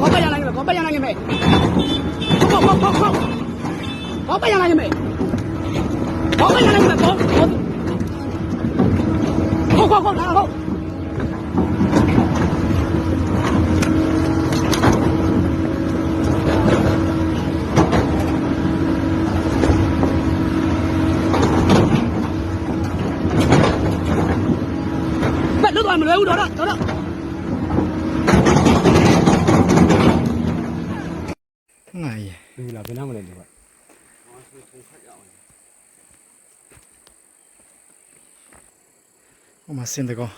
我背上来你个，我背上来一个没。快快快快！我背上来一个没。我背上来一个，我我。快快快快！好。快，了，弄，了。 ငါရလူလာဘယ်နှမလဲဒီကဟိုမှာစင်တကော